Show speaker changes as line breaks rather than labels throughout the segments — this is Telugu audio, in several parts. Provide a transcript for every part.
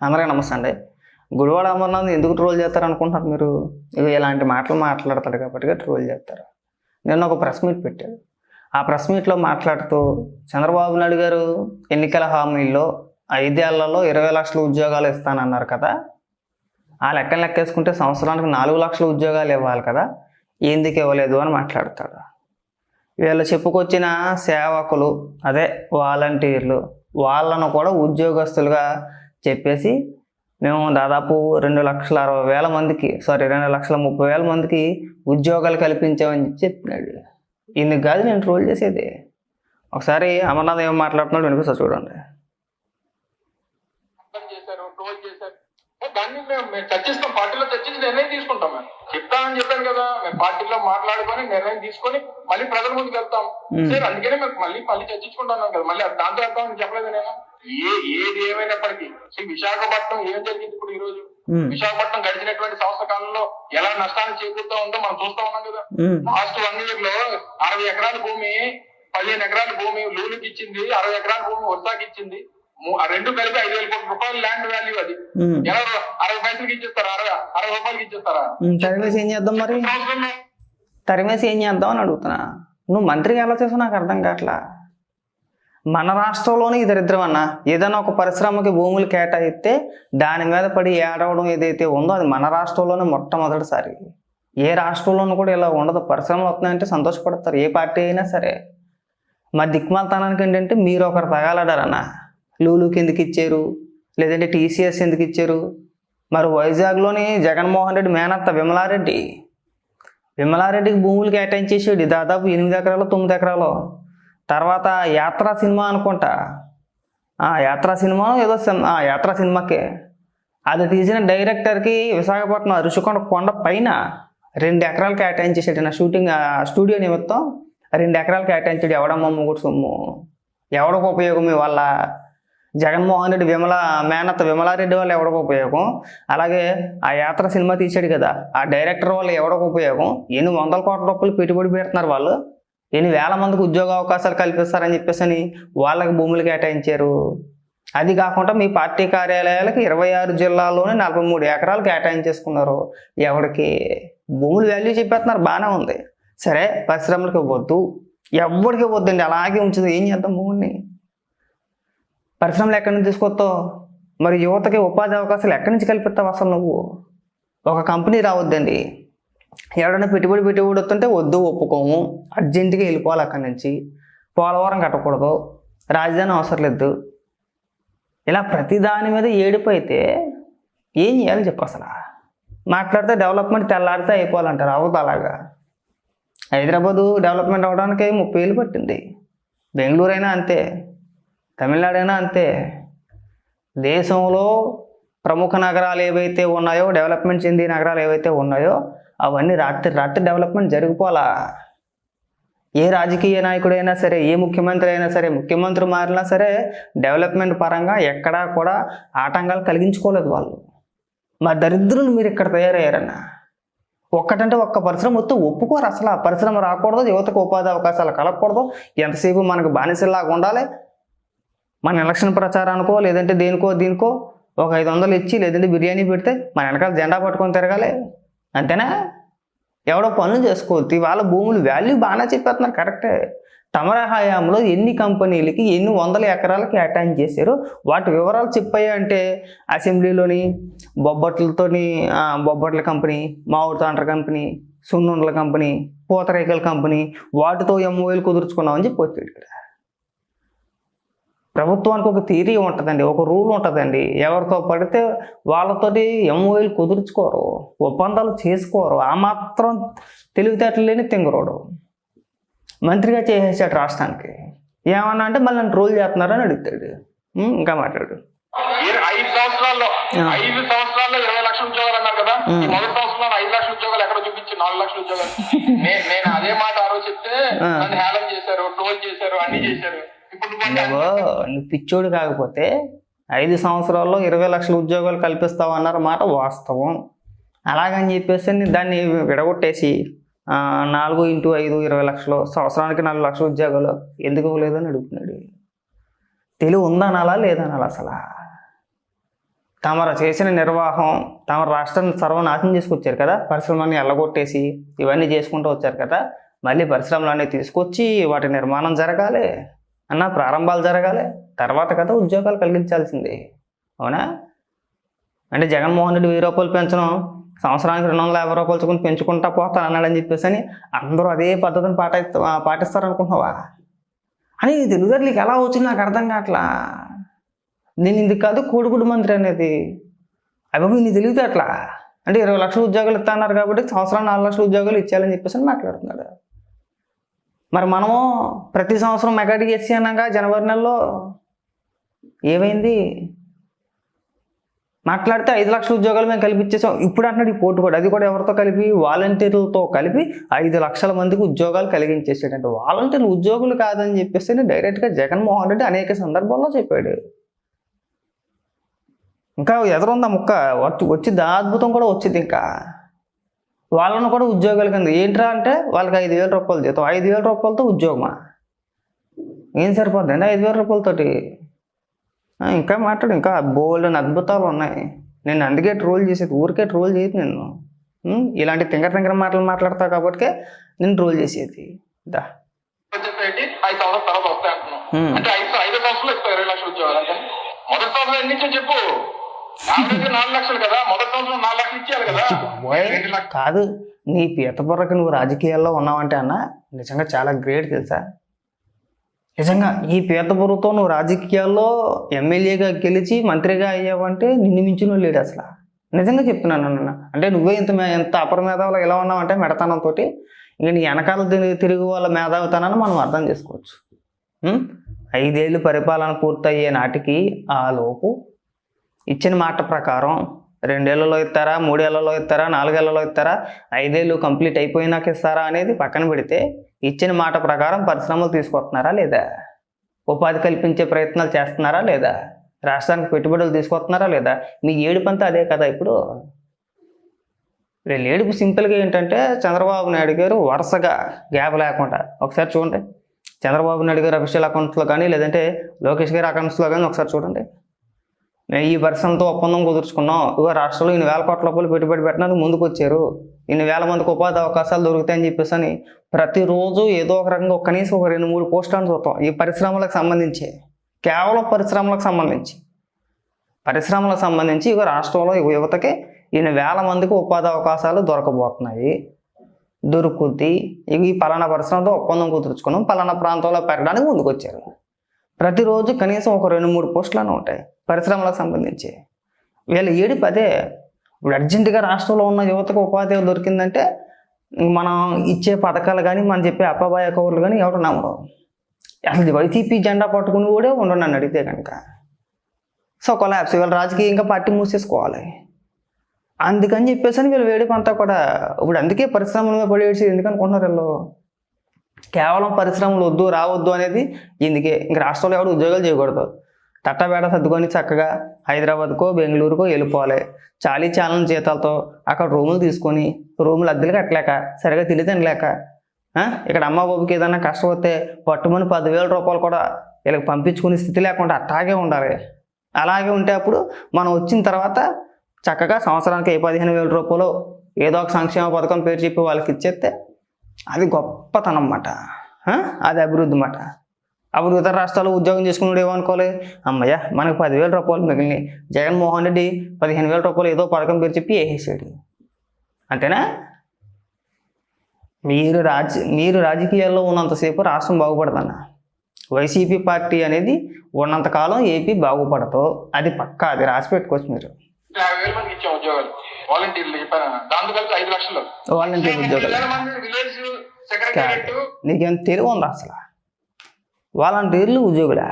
అందరికీ నమస్తే అండి గుడివాడ అమర్నాథ్ ఎందుకు ట్రోల్ చేస్తారు అనుకుంటున్నారు మీరు? ఇక ఇలాంటి మాటలు మాట్లాడతాడు కాబట్టి ట్రోల్ చేస్తారు. నేను ఒక ప్రెస్ మీట్ పెట్టాడు ఆ ప్రెస్ మీట్లో మాట్లాడుతూ చంద్రబాబు నాయుడు గారు ఎన్నికల హామీల్లో ఐదేళ్ళలో ఇరవై లక్షల ఉద్యోగాలు ఇస్తానన్నారు కదా. ఆ లెక్కలు లెక్కేసుకుంటే సంవత్సరానికి నాలుగు లక్షల ఉద్యోగాలు ఇవ్వాలి కదా. ఎందుకు ఇవ్వలేదు అని మాట్లాడతాడు. వీళ్ళు చెప్పుకొచ్చిన సేవకులు అదే వాలంటీర్లు వాళ్ళను కూడా ఉద్యోగస్తులుగా చెప్పేసి మేము దాదాపు రెండు లక్షల అరవై వేల మందికి సారీ రెండు లక్షల ముప్పై వేల మందికి ఉద్యోగాలు కల్పించామని చెప్పి చెప్పినాడు. ఇందుకు కాదు నేను ట్రోల్ చేసేది? ఒకసారి అమర్నాథ్ ఏం మాట్లాడుతున్నాడు వినిపిస్తా చూడండి.
దాన్ని మేము మేము చర్చిస్తాం పార్టీలో చర్చించి నిర్ణయం తీసుకుంటాం మేము. చెప్తామని చెప్పాను కదా మేము పార్టీలో మాట్లాడుకొని నిర్ణయం తీసుకొని మళ్ళీ ప్రజల ముందుకు వెళ్తాం. సరే అందుకనే మేము మళ్ళీ మళ్ళీ చర్చించుకుంటున్నాం కదా మళ్ళీ దాంతో వెళ్తామని చెప్పలేదు నేను? ఏ ఏది ఏమైనప్పటికీ. శ్రీ విశాఖపట్నం ఏం జరిగింది ఇప్పుడు ఈ రోజు? విశాఖపట్నం గడిచినటువంటి సంవత్సర కాలంలో ఎలా నష్టాన్ని చేకూరుతా ఉందో మనం చూస్తా ఉన్నాం కదా. లాస్ట్ వన్ ఇయర్లో అరవై ఎకరాల భూమి పదిహేను ఎకరాల భూమి లూలుకి ఇచ్చింది అరవై ఎకరాల భూమి వస్తాకి ఇచ్చింది. రెండు కలిపి ఐదు వేల కోట్ల రూపాయల ల్యాండ్ వాల్యూ అది. ఎలా అరవై పైసలకి ఇచ్చేస్తారా? అరవై అరవై రూపాయలకి ఇచ్చేస్తారా?
తరిమేసి ఏం చేద్దాం మరి? తరిమేసి ఏం చేద్దాం అని అడుగుతున్నా. నువ్వు మంత్రిగా ఎలా చేసావు నాకు అర్థం కావట్లా? మన రాష్ట్రంలోనే ఈ దరిద్రం అన్న. ఏదైనా ఒక పరిశ్రమకి భూములు కేటాయిస్తే దాని మీద పడి ఏడవడం ఏదైతే ఉందో అది మన రాష్ట్రంలోనే మొట్టమొదటిసారి. ఏ రాష్ట్రంలోనూ కూడా ఇలా ఉండదు. పరిశ్రమలు వస్తున్నాయంటే సంతోషపడతారు. ఏ పార్టీ అయినా సరే. మా దిక్మాలతనానికి ఏంటంటే మీరు ఒకరు తగాలడారన్న లూలుకి ఎందుకు ఇచ్చారు? లేదంటే టీసీఎస్ ఎందుకు ఇచ్చారు? మరి వైజాగ్లోని జగన్మోహన్ రెడ్డి మేనత్త విమలారెడ్డి. విమలారెడ్డికి భూములు కేటాయించేసాడు. దాదాపు ఎనిమిది ఎకరాలు తొమ్మిది ఎకరాలు. తర్వాత యాత్ర సినిమా అనుకుంటా. ఆ యాత్ర సినిమా ఏదో సిన్- ఆ యాత్ర సినిమాకే. అది తీసిన డైరెక్టర్కి విశాఖపట్నం అరుచుకొండ కొండ పైన రెండు ఎకరాలు కేటాయించేసాడు నా షూటింగ్ ఆ స్టూడియో నిమిత్తం. రెండు ఎకరాలు కేటాయించాడు ఎవడమ్మ ముగ్గురు సొమ్ము. ఎవడికి ఉపయోగం వాళ్ళ జగన్మోహన్ రెడ్డి విమల మేనత్త విమలారెడ్డి వాళ్ళు ఎవడకు ఉపయోగం? అలాగే ఆ యాత్ర సినిమా తీశాడు కదా ఆ డైరెక్టర్ వాళ్ళు ఎవడికి ఉపయోగం? ఎన్ని వందల కోట్ల రూపాయలు పెట్టుబడి పెడుతున్నారు వాళ్ళు. ఎన్ని వేల మందికి ఉద్యోగ అవకాశాలు కల్పిస్తారని చెప్పేసి అని వాళ్ళకి భూములు కేటాయించారు. అది కాకుండా మీ పార్టీ కార్యాలయాలకు ఇరవై ఆరు జిల్లాల్లోనే నలభై మూడు ఎకరాలు కేటాయించేసుకున్నారు. ఎవరికి? భూములు వాల్యూ చెప్పేస్తున్నారు బాగానే ఉంది. సరే పరిశ్రమలకు ఇవ్వద్దు. ఎవరికి ఇవ్వద్దండి అలాగే ఉంచదు. ఏం చేద్దాం భూమిని పరిశ్రమలు ఎక్కడి నుంచి తీసుకొస్తావు? మరి యువతకి ఉపాధి అవకాశాలు ఎక్కడి నుంచి కల్పిస్తావు అసలు నువ్వు? ఒక కంపెనీ రావద్దండి. ఎవడైనా పెట్టుబడి పెట్టుబడి వస్తుంటే వద్దు ఒప్పుకోము. అర్జెంటుగా వెళ్ళిపోవాలి అక్కడి నుంచి. పోలవరం కట్టకూడదు. రాజధాని అవసరం లేదు. ఇలా ప్రతి దాని మీద ఏడుపు అయితే ఏం చేయాలి చెప్పు అసలు. మాట్లాడితే డెవలప్మెంట్ తెల్లారితే అయిపోవాలంటారు. అవ్వదు అలాగా. హైదరాబాదు డెవలప్మెంట్ అవ్వడానికి ముప్పై ఏళ్ళు పట్టింది. బెంగళూరు అయినా అంతే. తమిళనాడు అయినా అంతే. దేశంలో ప్రముఖ నగరాలు ఏవైతే ఉన్నాయో డెవలప్మెంట్ చెందిన నగరాలు ఏవైతే ఉన్నాయో అవన్నీ రాత్రి రాత్రి డెవలప్మెంట్ జరిగిపోలా ఏ రాజకీయ నాయకుడైనా సరే ఏ ముఖ్యమంత్రి అయినా సరే ముఖ్యమంత్రి మారినా సరే డెవలప్మెంట్ పరంగా ఎక్కడా కూడా ఆటంకాలు కలిగించుకోలేదు వాళ్ళు. మా దరిద్రులు మీరు ఇక్కడ తయారయ్యారన్న. ఒక్కటంటే ఒక్క పరిశ్రమ మొత్తం ఒప్పుకోరు అసలు. ఆ పరిశ్రమ రాకూడదు యువతకు ఉపాధి అవకాశాలు కలగకూడదు. ఎంతసేపు మనకు బానిసలాగా ఉండాలి? మన ఎలక్షన్ ప్రచారానికో లేదంటే దేనికో దీనికో ఒక ఐదు వందలు ఇచ్చి లేదంటే బిర్యానీ పెడితే మన వెనకాల జెండా పట్టుకొని తిరగాలి. అంతేనా? ఎవడో పనులు చేసుకోవచ్చు ఇవాళ భూములు వాల్యూ బాగానే చెప్పేస్తున్నారు. కరెక్టే తమర హయాంలో ఎన్ని కంపెనీలకి ఎన్ని వందల ఎకరాలకి అటాచ్ చేశారు? వాటి వివరాలు చెప్పాయి అంటే అసెంబ్లీలోని బొబ్బట్లతోని బొబ్బట్ల కంపెనీ మామిడి తాండ్ర కంపెనీ సున్నుండల కంపెనీ పూతరేకల కంపెనీ వాటితో ఎంఓఎలు కుదుర్చుకున్నామని చెప్పి వచ్చాడు ఇక్కడ. ప్రభుత్వానికి ఒక థీరీ ఉంటుందండి ఒక రూల్ ఉంటుందండి. ఎవరితో పడితే వాళ్ళతోటి ఎంఓఎలు కుదుర్చుకోరు ఒప్పందాలు చేసుకోరు. ఆ మాత్రం తెలివితేటలు లేని తింగరోడు. మంత్రిగా చేసేసాడు రాష్ట్రానికి. ఏమన్నా అంటే మళ్ళీ నన్ను ట్రోల్ చేస్తున్నారని అడుగుతాడు. ఇంకా మాట్లాడు.
ఐదు సంవత్సరాల్లో. ఐదు సంవత్సరాల్లో ఇరవై లక్షల ఉద్యోగాలు అన్నారు కదా
ఉమ్.
ఈ మొదటి సంవత్సరంలో ఐదు లక్షల ఉద్యోగాలు ఎక్కడ చూపించి నాలుగు లక్షల ఉద్యోగాలు. నేను అదే మాట ఆ రోజు చెప్తే
ఆ.
నన్ను హేళన చేశారు ట్రోల్ చేశారు అన్ని చేశారు. నువ్వు
నువ్వు పిచ్చోడు కాకపోతే ఐదు సంవత్సరాల్లో ఇరవై లక్షల ఉద్యోగాలు కల్పిస్తావు అన్నారు మాట వాస్తవం. అలాగని చెప్పేసి దాన్ని విడగొట్టేసి నాలుగు ఇంటూ ఐదు ఇరవై లక్షలు సంవత్సరానికి నాలుగు లక్షల ఉద్యోగాలు ఎందుకు లేదని అడుగుతున్నాడు. తెలివి ఉందనాలా లేదనాలా అసలు? తమరు చేసిన నిర్వాహం తమ రాష్ట్రాన్ని సర్వనాశనం చేసుకొచ్చారు కదా పరిశ్రమని ఎల్లగొట్టేసి ఇవన్నీ చేసుకుంటూ వచ్చారు కదా మళ్ళీ పరిశ్రమలన్నీ తీసుకొచ్చి వాటి నిర్మాణం జరగాలి. అన్న ప్రారంభాలు జరగాలి తర్వాత కదా ఉద్యోగాలు కలిగించాల్సింది. అవునా? అంటే జగన్మోహన్ రెడ్డి వెయ్యి రూపాయలు పెంచడం సంవత్సరానికి రెండు వందల యాభై రూపాయలు చొప్పున పెంచుకుంటా పోతాను అన్నాడని చెప్పేసి అని అందరూ అదే పద్ధతిని పాటి పాటిస్తారు అనుకుంటున్నావా అని ఈ ఎలా వచ్చింది నాకు అర్థం కావట్లా? నేను ఇది కాదు కోడిగుడు మంత్రి అనేది. అవి నీ తెలియదు అట్లా? అంటే ఇరవై లక్షల ఉద్యోగాలు ఇస్తున్నారు కాబట్టి సంవత్సరం నాలుగు లక్షల ఉద్యోగాలు ఇచ్చేయాలని చెప్పేసి అని మాట్లాడుతున్నాడు. మరి మనము ప్రతి సంవత్సరం మెగాడికి ఎస్సీ అన్నాక జనవరి నెలలో ఏమైంది? మాట్లాడితే ఐదు లక్షల ఉద్యోగాలు మేము కల్పించేసాం. ఇప్పుడు అంటున్నాడు ఈ పోటీ కూడా. అది కూడా ఎవరితో కలిపి? వాలంటీర్లతో కలిపి ఐదు లక్షల మందికి ఉద్యోగాలు కలిగించేసాడంటే వాలంటీర్లు ఉద్యోగులు కాదని చెప్పేసి డైరెక్ట్గా జగన్మోహన్ రెడ్డి అనేక సందర్భాల్లో చెప్పాడు. ఇంకా ఎదురుందా ముక్క? వచ్చి వచ్చి ఆ అద్భుతం కూడా వచ్చింది ఇంకా. వాళ్ళను కూడా ఉద్యోగాలు కింద ఏంట్రా అంటే వాళ్ళకి ఐదు వేల రూపాయలు జీతం. ఐదు వేల రూపాయలతో ఉద్యోగమా? ఏం సరిపోద్దండి ఐదు వేల రూపాయలతోటి? ఇంకా మాట్లాడు ఇంకా బోల్డ్ అని అద్భుతాలు ఉన్నాయి. నేను అందుకే ట్రోల్ చేసేది ఊరికే ట్రోల్ చేయదు నేను? ఇలాంటి తింగర తింగర మాటలు మాట్లాడతావు కాబట్టి నేను ట్రోల్ చేసేది. దా.
అంటే ఐదు ఐదు ఇస్తాయి ఇరవై లక్షల ఉద్యోగాలు మొదటి సంవత్సరం ఎన్ని చెప్పు. నాలుగు లక్షలు కదా మొదటి సంవత్సరం నాలుగు లక్షలు ఇచ్చేయాలి కదా.
ఓయ్,
రెండు లక్షలు
కాదు నీ పీత బుర్రకి నువ్వు రాజకీయాల్లో ఉన్నావంటే అన్న నిజంగా చాలా గ్రేట్ తెలుసా? నిజంగా ఈ పీత బుర్రతో నువ్వు రాజకీయాల్లో ఎమ్మెల్యేగా గెలిచి మంత్రిగా అయ్యావంటే నిన్ను మించిన లేడు అసలు. నిజంగా చెప్తున్నాను అన్న అంటే నువ్వే ఇంత ఎంత అపర మేధావులు ఎలా ఉన్నావంటే మెడతనంతో ఇంక నీ వెనకాల తిరిగి వాళ్ళ మేధావితనాన్ని మనం అర్థం చేసుకోవచ్చు? ఐదేళ్ళు పరిపాలన పూర్తయ్యే నాటికి ఆ లోపు ఇచ్చిన మాట ప్రకారం రెండేళ్ళలో ఇస్తారా మూడేళ్ళలో ఇస్తారా నాలుగేళ్ళలో ఇస్తారా ఐదేళ్ళు కంప్లీట్ అయిపోయినాక ఇస్తారా అనేది పక్కన పెడితే ఇచ్చిన మాట ప్రకారం పరిశ్రమలు తీసుకొస్తున్నారా లేదా? ఉపాధి కల్పించే ప్రయత్నాలు చేస్తున్నారా లేదా? రాష్ట్రానికి పెట్టుబడులు తీసుకొస్తున్నారా లేదా? మీ ఏడుపంతా అదే కదా ఇప్పుడు? వీళ్ళు ఏడుపు సింపుల్గా ఏంటంటే చంద్రబాబు నాయుడు గారు వరుసగా గ్యాప్ లేకుండా ఒకసారి చూడండి. చంద్రబాబు నాయుడు గారు అఫీషియల్ అకౌంట్స్లో కానీ లేదంటే లోకేష్ గారి అకౌంట్స్లో కానీ ఒకసారి చూడండి. ఈ పరిశ్రమతో ఒప్పందం కుదుర్చుకున్నాం. ఇక రాష్ట్రంలో ఇన్ని వేల కోట్ల రూపాయలు పెట్టుబడి పెట్టడానికి ముందుకు వచ్చారు ఇన్ని వేల మందికి ఉపాధి అవకాశాలు దొరుకుతాయని చెప్పేసి అని ప్రతిరోజు ఏదో ఒక రకంగా ఒక కనీసం ఒక రెండు మూడు పోస్టులను చూస్తాం ఈ పరిశ్రమలకు సంబంధించి కేవలం పరిశ్రమలకు సంబంధించి. పరిశ్రమలకు సంబంధించి ఇక రాష్ట్రంలో యువతకి ఇన్ని వేల మందికి ఉపాధి అవకాశాలు దొరకబోతున్నాయి. దొరుకుద్ది. ఇవి ఈ పలానా పరిశ్రమతో ఒప్పందం కుదుర్చుకున్నాం. పలానా ప్రాంతంలో పెట్టడానికి ముందుకు వచ్చారు ప్రతిరోజు కనీసం ఒక రెండు మూడు పోస్టులను ఉంటాయి పరిశ్రమలకు సంబంధించి. వీళ్ళ ఏడు పదే ఇప్పుడు అర్జెంటుగా రాష్ట్రంలో ఉన్న యువతకు ఉపాధి దొరికిందంటే మనం ఇచ్చే పథకాలు కానీ మనం చెప్పే అప్పబాయ కౌరులు కానీ ఎవరు నమ్మరు. అసలు వైసీపీ జెండా పట్టుకుని కూడా ఉండరు నన్ను అడిగితే కనుక. So collabs. వీళ్ళ రాజకీయంగా పార్టీ మూసేసుకోవాలి. అందుకని చెప్పేసి వీళ్ళు వేడిపంతా కూడా ఇప్పుడు అందుకే పరిశ్రమల మీద పడేసి ఎందుకనుకుంటున్నారు వీళ్ళు? కేవలం పరిశ్రమలు వద్దు రావద్దు అనేది ఇందుకే. ఇంక రాష్ట్రంలో ఎవరు ఉద్యోగాలు చేయకూడదు. తట్టబేట సర్దుకొని చక్కగా హైదరాబాద్కో బెంగళూరుకో వెళ్ళిపోవాలి. చాలీ చాలని జీతాలతో అక్కడ రూములు తీసుకొని రూములు అద్దెలు కట్టలేక సరిగా తిండి తినలేక ఇక్కడ అమ్మ బాబుకి ఏదైనా కష్టం వస్తే పట్టుమని పదివేల రూపాయలు కూడా వీళ్ళకి పంపించుకునే స్థితి లేకుండా అట్టాగే ఉండాలి. అలాగే ఉంటే అప్పుడు మనం వచ్చిన తర్వాత చక్కగా సంవత్సరానికి ఏ పదిహేను వేల రూపాయలు ఏదో ఒక సంక్షేమ పథకం పేరు చెప్పి వాళ్ళకి ఇచ్చేస్తే అది గొప్పతనం అన్నమాట. అది అభివృద్ధి అన్నమాట. అప్పుడు ఇతర రాష్ట్రాల్లో ఉద్యోగం చేసుకున్నాడు ఏమనుకోవాలి? అమ్మయ్య మనకు పదివేల రూపాయలు మిగిలినాయి. జగన్మోహన్ రెడ్డి పదిహేను వేల రూపాయలు ఏదో పథకం పేరు చెప్పి వేసేసాడు. అంతేనా? మీరు రాజ మీరు రాజకీయాల్లో ఉన్నంతసేపు రాష్ట్రం బాగుపడదన్న. వైసీపీ పార్టీ అనేది ఉన్నంతకాలం ఏపీ బాగుపడదు అది పక్కా అది రాసి పెట్టుకోవచ్చు మీరు.
వాలంటీర్లు దాంతో కలిసి ఐదు లక్షలు.
వాలంటీర్ ఉద్యోగాలు. నీకేం తెలివి ఉందా అసలు? వాలంటీర్లు ఉద్యోగులా?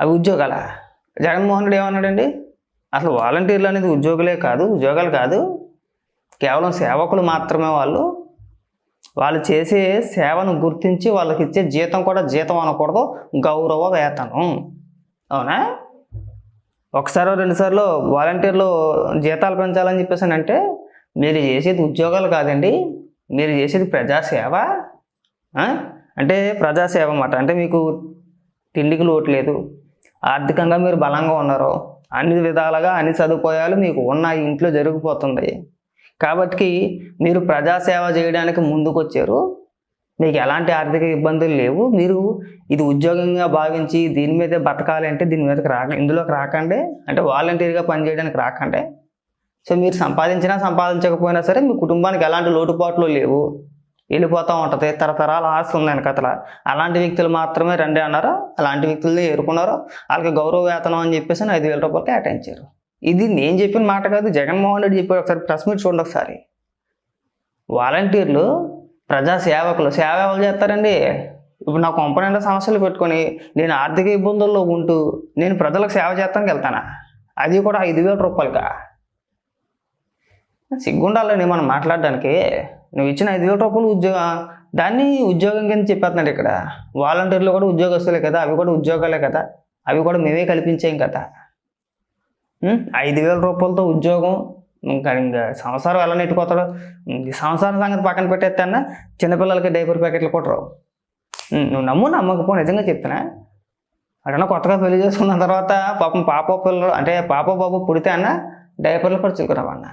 అవి ఉద్యోగాలా? జగన్మోహన్ రెడ్డి ఏమన్నాడండి? అసలు వాలంటీర్లు అనేది ఉద్యోగులే కాదు ఉద్యోగాలు కాదు. కేవలం సేవకులు మాత్రమే వాళ్ళు. వాళ్ళు చేసే సేవను గుర్తించి వాళ్ళకి ఇచ్చే జీతం కూడా జీతం అనకూడదు గౌరవ వేతనం. అవునా? ఒకసారి రెండుసార్లు వాలంటీర్లు జీతాలు పెంచాలని చెప్పేసి అంటే మీరు చేసేది ఉద్యోగాలు కాదండి మీరు చేసేది ప్రజాసేవ అంటే ప్రజాసేవ అన్నమాట. అంటే మీకు తిండికి లోటు లేదు ఆర్థికంగా మీరు బలంగా ఉన్నారు అన్ని విధాలుగా అన్ని సదుపాయాలు మీకు ఉన్న ఇంట్లో జరిగిపోతుంది. కాబట్టి మీరు ప్రజాసేవ చేయడానికి ముందుకు వచ్చారు మీకు ఎలాంటి ఆర్థిక ఇబ్బందులు లేవు. మీరు ఇది ఉద్యోగంగా భావించి దీని మీదే బతకాలి అంటే దీని మీదకి రాక ఇందులోకి రాకండి. అంటే వాలంటీర్గా పనిచేయడానికి రాకండి. సో మీరు సంపాదించినా సంపాదించకపోయినా సరే మీ కుటుంబానికి ఎలాంటి లోటుపాట్లు లేవు. వెళ్ళిపోతూ ఉంటుంది. తరతరాల ఆశ ఉంది వెనకతల అలాంటి వ్యక్తులు మాత్రమే రండి అన్నారు? అలాంటి వ్యక్తుల్ని ఏరుకున్నారో? వాళ్ళకి గౌరవ వేతనం అని చెప్పేసి ఐదు వేల రూపాయలు కేటాయించారు. ఇది నేను చెప్పిన మాట కాదు. జగన్మోహన్ రెడ్డి చెప్పారు ఒకసారి ప్రెస్ మీట్ చూడండి ఒకసారి. వాలంటీర్లు ప్రజా సేవకులు సేవ ఎవరు చేస్తారండి. ఇప్పుడు నా కొంపనిండా సమస్యలు పెట్టుకొని నేను ఆర్థిక ఇబ్బందుల్లో ఉంటూ నేను ప్రజలకు సేవ చేస్తానికి వెళ్తానా? అది కూడా ఐదు వేల రూపాయలుగా సిగ్గుండాలని మనం మాట్లాడడానికి. నువ్వు ఇచ్చిన ఐదు వేల రూపాయలు ఉద్యోగం దాన్ని ఉద్యోగం కింద చెప్పేస్తున్నాడు ఇక్కడ. వాలంటీర్లు కూడా ఉద్యోగస్తులే కదా అవి కూడా ఉద్యోగాలే కదా అవి కూడా మేమే కల్పించాం కదా. ఐదు వేల రూపాయలతో ఉద్యోగం ఇంకా ఇంకా సంవత్సరం ఎలా నెట్టుకోతాడు? ఈ సంవత్సరం సంగతి పక్కన పెట్టేస్తానా చిన్నపిల్లలకి డైపర్ ప్యాకెట్లు కూడా రావు. నువ్వు నమ్ము నమ్మకపో నిజంగా చెప్తున్నా. అడన్నా కొత్తగా పెళ్ళి చేసుకున్న తర్వాత పాపం పాప పిల్లలు అంటే పాప బాబు పుడితే అన్న డైపర్లు కూడా చిలుకురావన్న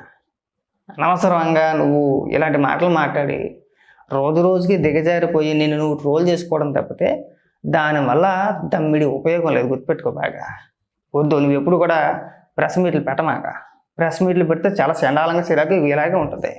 అనవసరంగా నువ్వు ఇలాంటి మాటలు మాట్లాడి రోజు రోజుకి దిగజారిపోయి నేను నువ్వు ట్రోల్ చేసుకోవడం తప్పితే దానివల్ల దమ్మిడి ఉపయోగం లేదు గుర్తుపెట్టుకో బాగా. వద్దు నువ్వు ఎప్పుడు కూడా ప్రెస్ మీట్లు పెట్టమాక. ప్రెస్ మీట్లు పెడితే చాలా చండాలంగా చిరాకు ఇలాగే ఉంటుంది.